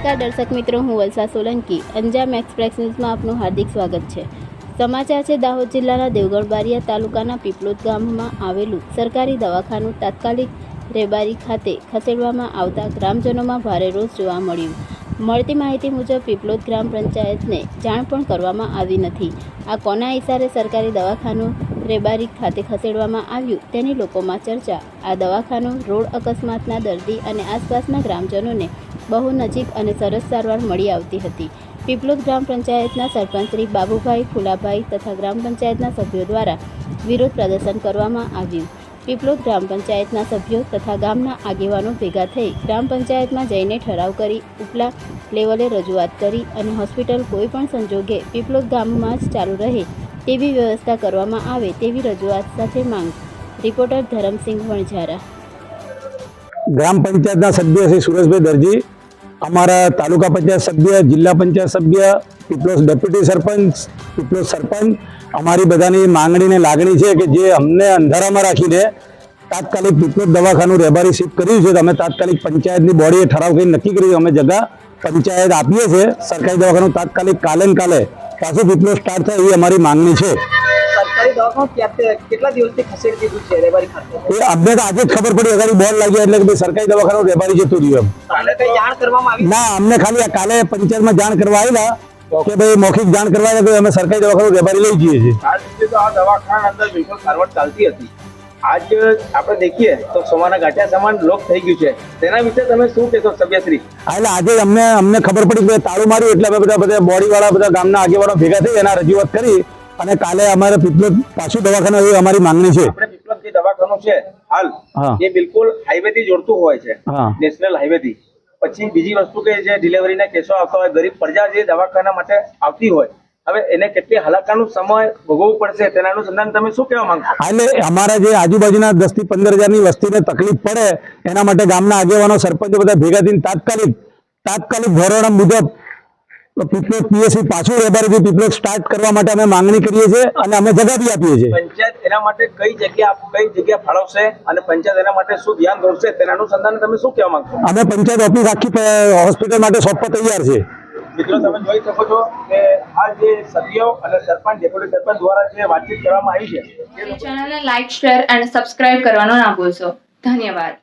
નમસ્કાર દર્શક મિત્રો, હું વલસા સોલંકી. અંજામ એક્સપ્રેસ ન્યૂઝમાં આપનું હાર્દિક સ્વાગત છે. સમાચાર છે, દાહોદ જિલ્લાના દેવગઢ બારિયા તાલુકાના પીપલોદ ગામમાં આવેલું સરકારી દવાખાનું તાત્કાલિક રેબારી ખાતે ખસેડવામાં આવતા ગ્રામજનોમાં ભારે રોષ જોવા મળ્યું. મળતી માહિતી મુજબ, પીપલોદ ગ્રામ પંચાયતને જાણ પણ કરવામાં આવી નથી. આ કોના ઇશારે સરકારી દવાખાનું રેબારી ખાતે ખસેડવામાં આવ્યું તેની લોકોમાં ચર્ચા. આ દવાખાનું રોડ અકસ્માતના દર્દી અને આસપાસના ગ્રામજનોને બહુ નજીક અને સરસ સારવાર મળી આવતી હતી. પીપલોદ ગ્રામ પંચાયતના સરપંચ શ્રી બાબુભાઈ ફુલાભાઈ તથા ગ્રામ પંચાયતના સભ્યો દ્વારા વિરોધ પ્રદર્શન કરવામાં આવ્યું. પીપલોદ ગ્રામ પંચાયતના સભ્યો તથા ગામના આગેવાનો ભેગા થઈ ગ્રામ પંચાયતમાં જઈને ઠરાવ કરી, ઉપલા લેવલે રજૂઆત કરી અને હોસ્પિટલ કોઈપણ સંજોગે પીપલોદ ગામમાં જ ચાલુ રહે તેવી વ્યવસ્થા કરવામાં આવે તેવી રજૂઆત સાથે માંગ. રિપોર્ટર ધરમસિંહ વણઝારા. ગ્રામ પંચાયતના સભ્ય શ્રી સુરેશભાઈ દરજી અમારા તાલુકા પંચાયત સભ્ય, જિલ્લા પંચાયત સભ્ય પીપલોસ ડેપ્યુટી સરપંચ પીપલોસ સરપંચ, અમારી બધાની માંગણી ને લાગણી છે કે જે અમને અંધારામાં રાખીને તાત્કાલિક પીપલોસ દવાખાનું રેબારી શિફ્ટ કર્યું છે, તો અમે તાત્કાલિક પંચાયતની બોડીએ ઠરાવ કરીને નક્કી કર્યું અમે જગા પંચાયત આપીએ છીએ, સરકારી દવાખાનું તાત્કાલિક કાલે કાલે પાછું પીપલોસ સ્ટાર્ટ થાય એ અમારી માંગણી છે. કેટલા દિવસથી ખસેડી દીધું છે રેબારી ખાતે? એ અમને તો આજે જ ખબર પડી અગાડી બોલ લાગ્યો એટલે કે સરકારી દવાખાનું રહેબારી જતું રહ્યું એમ. જાણ કરવામાં આવી? ના અમને ખાલી આ કાલે પંચાયતમાં જાણ કરવા આવેલા કે ભાઈ મૌખિક જાણ કરવા આવ્યા તો અમે સરકારી દવાખાનું વેપારી લઈ જઈએ છીએ. આ દવાખાના અંદર સારવાર ચાલતી હતી. આજ આપણે દેખીએ તો સોમાના ગાંઠિયા સમાન લોક થઈ ગયું છે. તેના વિશે તમે શું કહેશો સભ્યશ્રી? એટલે આજે અમને અમને ખબર પડી કે તાળું માર્યું એટલે અમે બધા બધા બોડી વાળા બધા ગામના આગેવાનો ભેગા થઈ એના રજૂઆત કરી. અને કાલે અમારે પીપલોદ પાછું દવાખાનું એ અમારી માંગણી છે. આપણે પીપલમ જે દવાખાનું છે. હાલ એ બિલકુલ હાઈવે થી જોડતું હોય છે. નેશનલ હાઈવે થી પછી બીજી વસ્તુ કે જે ડિલિવરીના કેસો આવતા હોય ગરીબ પ્રજા જે દવાખાના માટે આવતી હોય હવે એને કેટલી હલાકાનું સમય ભોગવવું પડશે તેના અનુસંધાન તમે શું કહેવા માંગો એટલે અમારા જે આજુબાજુના દસથી પંદર હજારની વસ્તીને તકલીફ પડે એના માટે ગામના આગેવાનો સરપંચો બધા ભેગા થઈને તાત્કાલિક તાત્કાલિક ધોરણ મુજબ પીપલોદ પીએસસી પાછું વેપારી પીપલોદ સ્ટાર્ટ કરવા માટે અમે માંગણી કરીએ છીએ અને અમે જગા બી આપીએ છીએ. પંચાયત એના માટે કઈ જગ્યા કઈ જગ્યા ફાળવશે અને પંચાયત એના માટે શું ધ્યાન દોરશે તેના અનુસંધાને તમે શું કહેવા માંગશો? અમે પંચાયત ઓફિસ આખી હોસ્પિટલ માટે સોંપવા તૈયાર છે મિત્રો તમે જોઈ શકો છો કે આ જે સભ્યો અને સરપંચ ડેપ્યુટી સરપંચ દ્વારા જે વાતચીત કરવામાં આવી છે ચેનલને લાઈક શેર અને સબસ્ક્રાઇબ કરવાનો ના ભૂલશો. ધન્યવાદ.